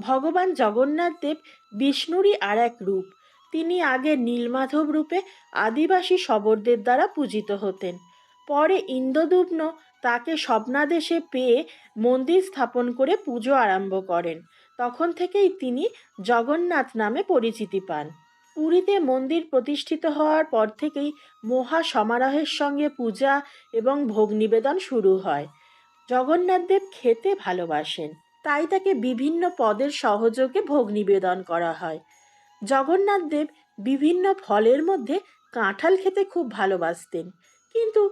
ভগবান জগন্নাথ দেব বিষ্ণুরই আর এক রূপ। তিনি আগে নীলমাধব রূপে আদিবাসী শবরদের দ্বারা পূজিত হতেন। পরে ইন্দ্রদুম্ন তাকে স্বপ্নাদেশে পেয়ে মন্দির স্থাপন করে পুজো আরম্ভ করেন। তখন থেকেই তিনি জগন্নাথ নামে পরিচিতি পান। পুরীতে মন্দির প্রতিষ্ঠিত হওয়ার পর থেকেই মহা সমারোহের সঙ্গে পূজা এবং ভোগ নিবেদন শুরু হয়। জগন্নাথদেব খেতে ভালোবাসেন। তাই তাকে বিভিন্ন পদের সহযোগে ভোগ নিবেদন করা হয়। জগন্নাথদেব বিভিন্ন ফলের মধ্যে কাঁঠাল খেতে খুব ভালোবাসতেন। কিন্তু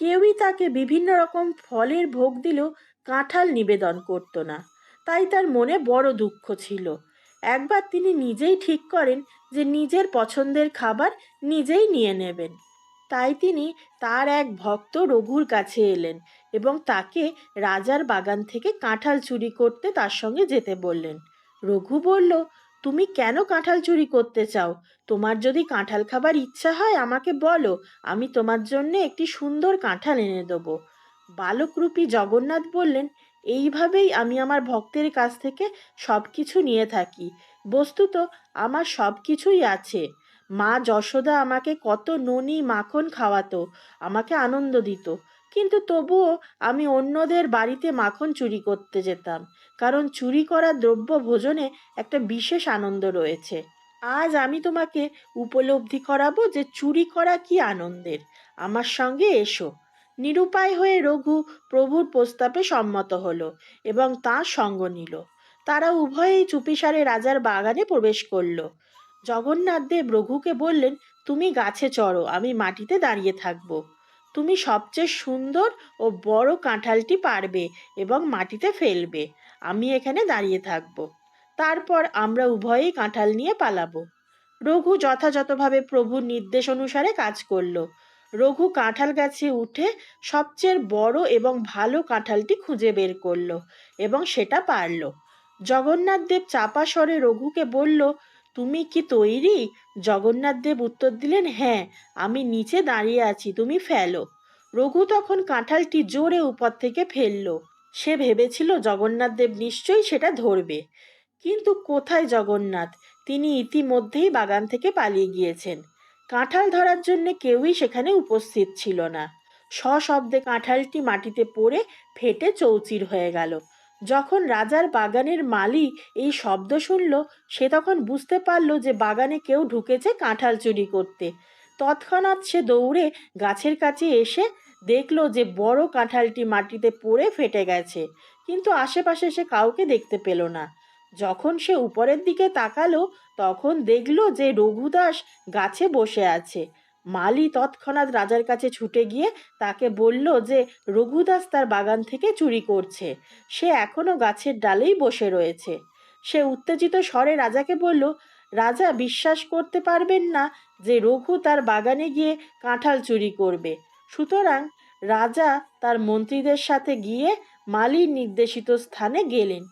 কেউই তাকে বিভিন্ন রকম ফলের ভোগ দিলেও কাঁঠাল নিবেদন করতো না। তাই তার মনে বড় দুঃখ ছিল। একবার তিনি নিজেই ঠিক করেন যে নিজের পছন্দের খাবার নিজেই নিয়ে নেবেন। তাই তিনি তার এক ভক্ত রঘুর কাছে এলেন এবং তাকে রাজার বাগান থেকে কাঁঠাল চুরি করতে তার সঙ্গে যেতে বললেন। রঘু বলল, তুমি কেন কাঁঠাল চুরি করতে চাও? তোমার যদি কাঁঠাল খাবার ইচ্ছা হয়, আমাকে বলো, আমি তোমার জন্য একটি সুন্দর কাঁঠাল এনে দেবো বালকরূপী জগন্নাথ বললেন, এইভাবেই আমি আমার ভক্তের কাছ থেকে সব কিছু নিয়ে থাকি। বস্তুত, আমার সব কিছুই আছে। মা যশোদা আমাকে কত ননি মাখন খাওয়াতো, আমাকে আনন্দ দিত। কিন্তু তবুও আমি অন্যদের বাড়িতে মাখন চুরি করতে যেতাম, কারণ চুরি করা দ্রব্য ভোজনে একটা বিশেষ আনন্দ রয়েছে। আজ আমি তোমাকে উপলব্ধি করাবো যে চুরি করা কি আনন্দের। আমার সঙ্গে এসো। নিরুপায় হয়ে রঘু প্রভুর প্রস্তাবে সম্মত হলো এবং তাঁর সঙ্গ নিল। তারা উভয়েই চুপিসারে রাজার বাগানে প্রবেশ করল। জগন্নাথ দেব রঘুকে বললেন, তুমি গাছে চড়ো, আমি মাটিতে দাঁড়িয়ে থাকব। তুমি সবচেয়ে সুন্দর ও বড় কাঁঠালটি পারবে এবং মাটিতে ফেলবে। আমি এখানে দাঁড়িয়ে থাকব। তারপর আমরা উভয়েই কাঁঠাল নিয়ে পালাবো। রঘু যথাযথভাবে প্রভুর নির্দেশ অনুসারে কাজ করল। রঘু কাঁঠাল গাছে উঠে সবচেয়ে বড় এবং ভালো কাঁঠালটি খুঁজে বের করল এবং সেটা পারল। জগন্নাথ দেব চাপা স্বরে রঘুকে বলল তুমি কি তৈরি? জগন্নাথ দেব উত্তর দিলেন হ্যাঁ আমি নিচে দাঁড়িয়ে আছি, তুমি ফেলো। রঘু তখন কাঁঠালটি জোরে উপর থেকে ফেলল। সে ভেবেছিল, জগন্নাথ দেব নিশ্চয়ই সেটা ধরবে। কিন্তু কোথায় জগন্নাথ? তিনি ইতিমধ্যেই বাগান থেকে পালিয়ে গিয়েছেন। কাঁঠাল ধরার জন্য কেউই সেখানে উপস্থিত ছিল না। সশব্দে কাঁঠালটি মাটিতে পড়ে ফেটে চৌচির হয়ে গেল। যখন রাজার বাগানের মালি এই শব্দ শুনল, সে তখন বুঝতে পারল যে বাগানে কেউ ঢুকেছে কাঁঠাল চুরি করতে। তৎক্ষণাৎ সে দৌড়ে গাছের কাছে এসে দেখল যে বড় কাঁঠালটি মাটিতে পড়ে ফেটে গেছে, কিন্তু আশেপাশে সে কাউকে দেখতে পেল না। যখন সে উপরের দিকে তাকালো, তখন দেখল যে রঘুদাস গাছে বসে আছে। মালি তৎক্ষণাৎ রাজার কাছে ছুটে গিয়ে তাকে বলল যে, রঘুদাস তার বাগান থেকে চুরি করছে। সে এখনও গাছের ডালেই বসে রয়েছে। সে উত্তেজিত স্বরে রাজাকে বলল, রাজা বিশ্বাস করতে পারবেন না যে, রঘু তার বাগানে গিয়ে কাঁঠাল চুরি করবে। সুতরাং রাজা তার মন্ত্রীদের সাথে গিয়ে মালির নির্দেশিত স্থানে গেলেন।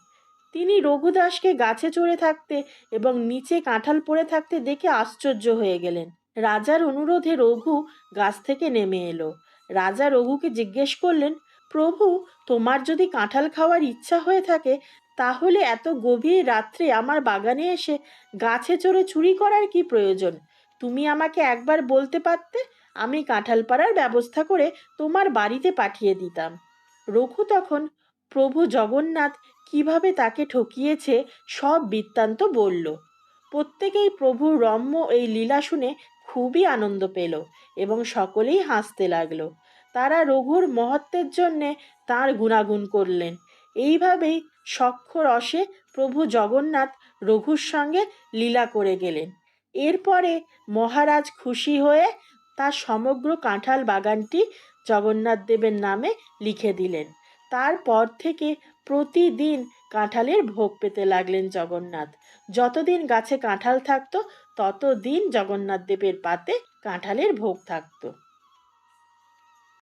তিনি রঘুদাসকে গাছে চড়ে থাকতে এবং নিচে কাঁঠাল পড়ে থাকতে দেখে আশ্চর্য হয়ে গেলেন। রাজার অনুরোধে রঘু গাছ থেকে নেমে এলো। রাজা রঘুকে জিজ্ঞেস করলেন, প্রভু, তোমার যদি কাঁঠাল খাওয়ার ইচ্ছা হয়ে থাকে, তাহলে এত গভীর রাত্রে আমার বাগানে এসে গাছে চড়ে চুরি করার কি প্রয়োজন? তুমি আমাকে একবার বলতে পারতে? আমি কাঁঠাল পাড়ার ব্যবস্থা করে তোমার বাড়িতে পাঠিয়ে দিতাম। রঘু তখন, প্রভু জগন্নাথ কীভাবে তাকে ঠকিয়েছে সব বৃত্তান্ত বলল। প্রত্যেকেই প্রভুর রম্য এই লীলা শুনে খুবই আনন্দ পেল এবং সকলেই হাসতে লাগল। তারা রঘুর মহত্বের জন্যে তার গুণাগুণ করলেন। এইভাবেই সক্ষ রসে প্রভু জগন্নাথ রঘুর সঙ্গে লীলা করে গেলেন। এরপরে মহারাজ খুশি হয়ে তার সমগ্র কাঁঠাল বাগানটি জগন্নাথ দেবের নামে লিখে দিলেন। তারপর থেকে প্রতিদিন কাঁঠালের ভোগ পেতে লাগলেন জগন্নাথ। যতদিন গাছে কাঁঠাল থাকতো, ততদিন জগন্নাথ দেবের পাতে কাঁঠালের ভোগ থাকতো।